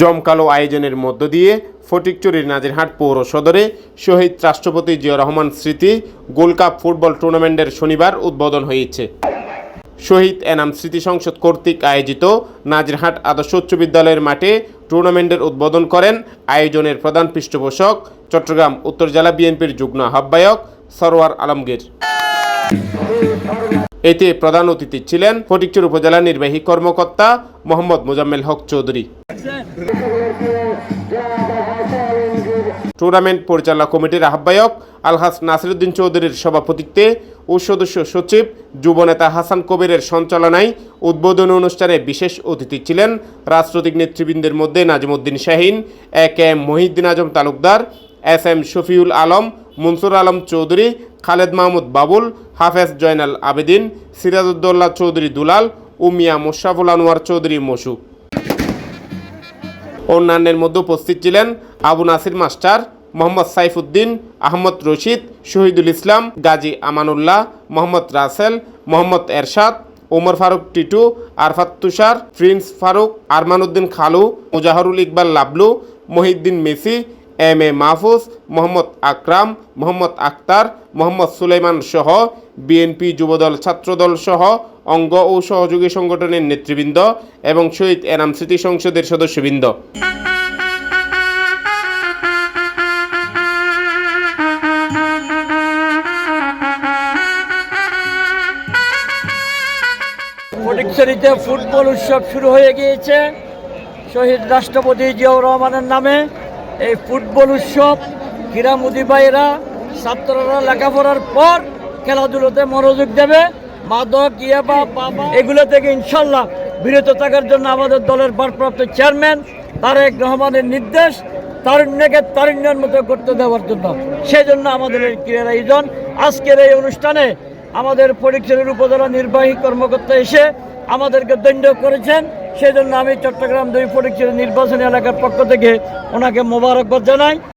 জমকালো আয়োজনের মধ্য দিয়ে ফটিকচুরির নাজিরহাট পৌর সদরে শহীদ রাষ্ট্রপতি জিয়া রহমান স্মৃতি গোল্ড কাপ ফুটবল টুর্নামেন্টের শনিবার উদ্বোধন হয়েছে। শহীদ এনাম স্মৃতি সংসদ কর্তৃক আয়োজিত নাজিরহাট আদর্শ উচ্চ বিদ্যালয়ের মাঠে টুর্নামেন্টের উদ্বোধন করেন আয়োজনের প্রধান পৃষ্ঠপোষক, চট্টগ্রাম উত্তর জেলা বিএনপির যুগ্ম আহ্বায়ক সরোয়ার আলমগীর। এতে প্রধান অতিথি ছিলেন ফটিকচুর উপজেলা নির্বাহী কর্মকর্তা মোহাম্মদ মোজাম্মেল হক চৌধুরী। টুর্নামেন্ট পরিচালনা কমিটির আহ্বায়ক আলহাস নাসিরুদ্দিন চৌধুরীর সভাপতিত্বে ও সদস্য সচিব যুবনেতা হাসান কবিরের সঞ্চালনায় উদ্বোধনী অনুষ্ঠানে বিশেষ অতিথি ছিলেন রাজনৈতিক নেতৃবৃন্দের মধ্যে Nazimuddin Shahin, A K M Mohiuddin Azam Talukdar S M Shafiul Alam, Mansur Alam Chowdhury, Khaled Mahmud Babul, Hafez Joynal Abedin, Sirajuddaulah Chowdhury দুলাল ও মিয়া মোশাফুল আনোয়ার চৌধুরী মসু। অন্যান্যের মধ্যে উপস্থিত ছিলেন Abu Nasir master, Mohammad Saifuddin, Ahmad Rashid, Shahidul Islam, Gazi Amanullah, Mohammad Russell, Mohammad Ershad, Omar Faruk Titu, Arafat Tushar, Prince Faruk Arman Uddin Khalu, Mujahrul Iqbal Lablu, Mohiuddin Messi M A Mahfuz, Mohammad Akram, Mohammad Akhtar Mohammad Sulaiman সহ, BNP Jubodal Chhatradal সহ, অঙ্গ ও সহযোগী সংগঠনের নেতৃবৃন্দ এবং শহীদ এনাম স্মৃতি সংসদের সদস্যবৃন্দ। ফটিকছড়িতে ফুটবল উৎসব শুরু হয়ে গিয়েছে। শহীদ রাষ্ট্রপতি জিয়াউর রহমানের নামে। এই ফুটবল উৎসব ক্রীড়ামোদী ভাইয়েরা ছাত্ররা লেখাপড়ার পর খেলাধুলোতে মনোযোগ দেবে। মাদক, ইয়াবা এগুলো থেকে ইনশাল্লাহ বিরত থাকার জন্য আমাদের দলের ভারপ্রাপ্ত চেয়ারম্যান তারেক রহমানের নির্দেশ তারুণ্যকে তারুণ্যের মতো করতে দেওয়ার জন্য। সেই জন্য আমাদের এই ক্রীড়ার আয়োজন। আজকের এই অনুষ্ঠানে আমাদের পরীক্ষার উপজেলা নির্বাহী কর্মকর্তা এসে আমাদেরকে দণ্ড করেছেন। সেই জন্য আমি চট্টগ্রাম দুই পরীক্ষার নির্বাচনী এলাকার পক্ষ থেকে ওনাকে মোবারকবাদ জানাই।